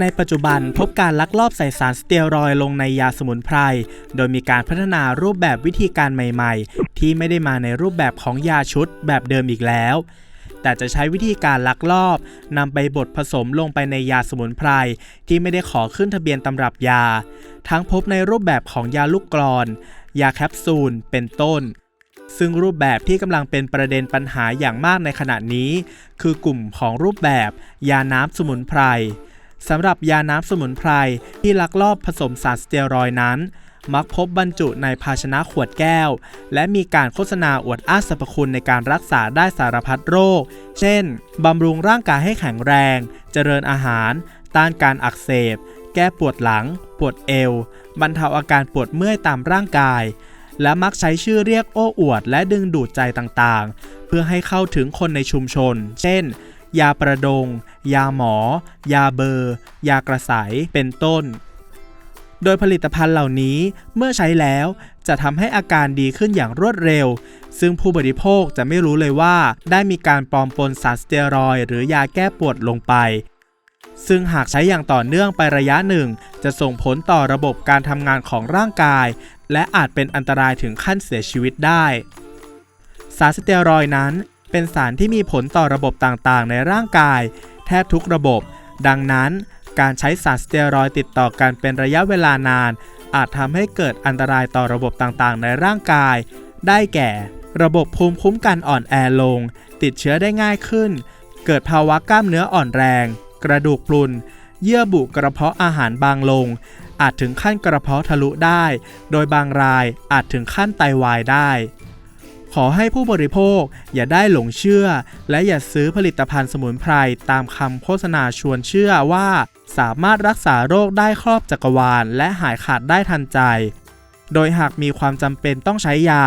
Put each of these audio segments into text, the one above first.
ในปัจจุบันพบการลักลอบใส่สารสเตียรอยด์ลงในยาสมุนไพร โดยมีการพัฒนารูปแบบวิธีการใหม่ๆ ที่ไม่ได้มาในรูปแบบของยาชุดแบบเดิมอีกแล้ว แต่จะใช้วิธีการลักลอบนำไปบดผสมลงไปในยาสมุนไพร ที่ไม่ได้ขอขึ้นทะเบียนตำรับยา ทั้งพบในรูปแบบของยาลูกกรอน ยาแคปซูล เป็นต้น ซึ่งรูปแบบที่กำลังเป็นประเด็นปัญหาอย่างมากในขณะนี้ คือกลุ่มของรูปแบบ ยาน้ำสมุนไพรสำหรับยาน้ำสมุนไพรที่ลักลอบผสมสารสเตียรอยนั้น มักพบบรรจุในภาชนะขวดแก้ว และมีการโฆษณาอวดอ้างสรรพคุณในการรักษาได้สารพัดโรค เช่น บำรุงร่างกายให้แข็งแรง เจริญอาหาร ต้านการอักเสบ แก้ปวดหลัง ปวดเอว บรรเทาอาการปวดเมื่อยตามร่างกาย และมักใช้ชื่อเรียกโอ้อวด และดึงดูดใจต่างๆ เพื่อให้เข้าถึงคนในชุมชน เช่น ยาประดง ยาหมอ ยาเบอร์ ยากระสายเป็นต้น โดยผลิตภัณฑ์เหล่านี้เมื่อใช้แล้วจะทำให้อาการดีขึ้นอย่างรวดเร็ว ซึ่งผู้บริโภคจะไม่รู้เลยว่า ได้มีการปลอมปนสารสเตียรอยหรือยาแก้ปวดลงไป ซึ่งหากใช้อย่างต่อเนื่องไประยะหนึ่ง จะส่งผลต่อระบบการทำงานของร่างกาย และอาจเป็นอันตรายถึงขั้นเสียชีวิตได้ สารสเตียรอยนั้น เป็นสารที่มีผลต่อระบบต่างๆ ในร่างกาย แทบทุกระบบ ดังนั้น การใช้สารสเตียรอยติดต่อกันเป็นระยะเวลานาน อาจทำให้เกิดอันตรายต่อระบบต่างๆ ในร่างกาย ได้แก่ ระบบภูมิคุ้มกันอ่อนแอลง ติดเชื้อได้ง่ายขึ้น เกิดภาวะกล้ามเนื้ออ่อนแรง กระดูกพรุนเยื่อบุกระเพาะอาหารบางลง อาจถึงขั้นกระเพาะทะลุได้ โดยบางรายอาจถึงขั้นไตวายได้ ขอให้ผู้บริโภคอย่าได้หลงเชื่อ และอย่าซื้อผลิตภัณฑ์สมุนไพรตามคำโฆษณาชวนเชื่อว่า สามารถรักษาโรคได้ครอบจักรวาล และหายขาดได้ทันใจ โดยหากมีความจำเป็นต้องใช้ยา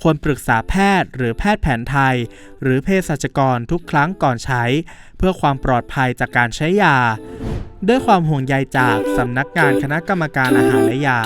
ควรปรึกษาแพทย์ หรือแพทย์แผนไทย หรือเภสัชกรทุกครั้งก่อนใช้ เพื่อความปลอดภัยจากการใช้ยา ด้วยความห่วงใยจากสำนักงานคณะกรรมการอาหารและยา